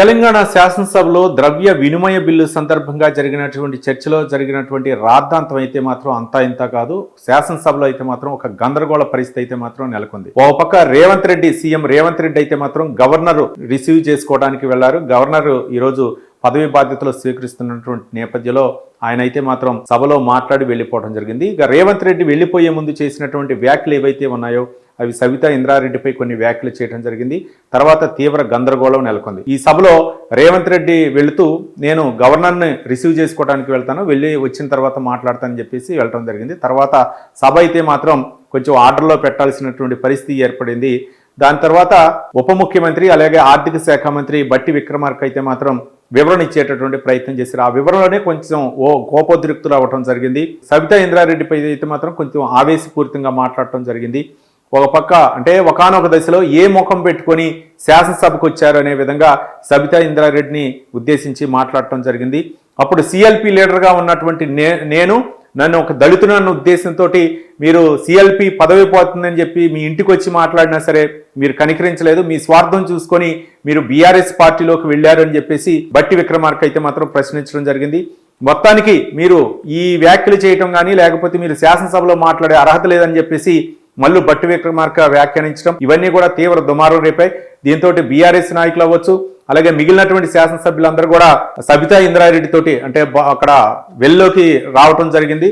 తెలంగాణ శాసనసభలో ద్రవ్య వినిమయ బిల్లు సందర్భంగా జరిగినటువంటి చర్చలో జరిగినటువంటి రాద్ధాంతం అయితే మాత్రం అంతా ఇంత కాదు. శాసనసభలో అయితే మాత్రం ఒక గందరగోళ పరిస్థితి అయితే మాత్రం నెలకొంది. ఓ పక్క రేవంత్ రెడ్డి సీఎం రేవంత్ రెడ్డి అయితే మాత్రం గవర్నర్ రిసీవ్ చేసుకోవడానికి వెళ్ళారు. గవర్నర్ ఈరోజు పదవి బాధ్యతలు స్వీకరిస్తున్నటువంటి నేపథ్యంలో ఆయన అయితే మాత్రం సభలో మాట్లాడి వెళ్ళిపోవడం జరిగింది. ఇక రేవంత్ రెడ్డి వెళ్ళిపోయే ముందు చేసినటువంటి వ్యాఖ్యలు ఏవైతే ఉన్నాయో అవి సవితా ఇంద్రారెడ్డిపై కొన్ని వ్యాఖ్యలు చేయడం జరిగింది. తర్వాత తీవ్ర గందరగోళం నెలకొంది. ఈ సభలో రేవంత్ రెడ్డి వెళుతూ నేను గవర్నర్ని రిసీవ్ చేసుకోవడానికి వెళ్తాను వెళ్ళి వచ్చిన తర్వాత మాట్లాడతానని చెప్పేసి వెళ్ళడం జరిగింది. తర్వాత సభ అయితే మాత్రం కొంచెం ఆర్డర్లో పెట్టాల్సినటువంటి పరిస్థితి ఏర్పడింది. దాని తర్వాత ఉప ముఖ్యమంత్రి అలాగే ఆర్థిక శాఖ మంత్రి బట్టి విక్రమార్క అయితే మాత్రం వివరణ ఇచ్చేటటువంటి ప్రయత్నం చేశారు. ఆ వివరణలోనే కొంచెం ఓ కోపోద్రిక్తులు అవ్వటం జరిగింది. సవితా ఇంద్రారెడ్డిపై అయితే మాత్రం కొంచెం ఆవేశపూరితంగా మాట్లాడటం జరిగింది. ఒక పక్క అంటే ఒకనొక దశలో ఏ ముఖం పెట్టుకొని శాసనసభకు వచ్చారు అనే విధంగా సబితా ఇంద్రారెడ్డిని ఉద్దేశించి మాట్లాడటం జరిగింది. అప్పుడు సిఎల్పి లీడర్గా ఉన్నటువంటి నే నేను నన్ను ఒక దళితునన్న ఉద్దేశంతో మీరు సిఎల్పి పదవి పోతుందని చెప్పి మీ ఇంటికి వచ్చి మాట్లాడినా సరే మీరు కనికరించలేదు. మీ స్వార్థం చూసుకొని మీరు బీఆర్ఎస్ పార్టీలోకి వెళ్ళారు అని చెప్పేసి బట్టి విక్రమార్క అయితే మాత్రం ప్రశ్నించడం జరిగింది. మొత్తానికి మీరు ఈ వ్యాఖ్యలు చేయటం కానీ లేకపోతే మీరు శాసనసభలో మాట్లాడే అర్హత లేదని చెప్పేసి మల్లు బట్టి విక్రమార్క వ్యాఖ్యానించడం ఇవన్నీ కూడా తీవ్ర దుమారం రేపాయి. దీంతో బీఆర్ఎస్ నాయకులు అవ్వచ్చు అలాగే మిగిలినటువంటి శాసనసభ్యులందరూ కూడా సబితా ఇంద్రారెడ్డి తోటి అంటే అక్కడ వెల్లోకి రావటం జరిగింది.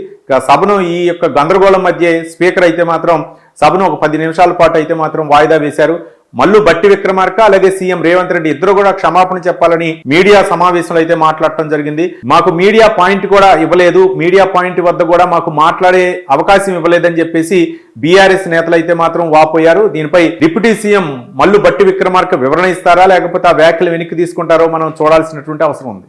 సభను ఈ యొక్క గందరగోళం మధ్య స్పీకర్ అయితే మాత్రం సభను ఒక పది నిమిషాల పాటు అయితే మాత్రం వాయిదా వేశారు. మల్లు బట్టి విక్రమార్క అలాగే సీఎం రేవంత్ రెడ్డి ఇద్దరు కూడా క్షమాపణ చెప్పాలని మీడియా సమావేశంలో అయితే మాట్లాడటం జరిగింది. మాకు మీడియా పాయింట్ కూడా ఇవ్వలేదు. మీడియా పాయింట్ వద్ద కూడా మాకు మాట్లాడే అవకాశం ఇవ్వలేదని చెప్పేసి బీఆర్ఎస్ నేతలు అయితే మాత్రం వాపోయారు. దీనిపై డిప్యూటీ సీఎం మల్లు బట్టి విక్రమార్క వివరణ ఇస్తారా? లేకపోతే ఆ వ్యాఖ్యలు వెనక్కి తీసుకుంటారో మనం చూడాల్సినటువంటి అవసరం ఉంది.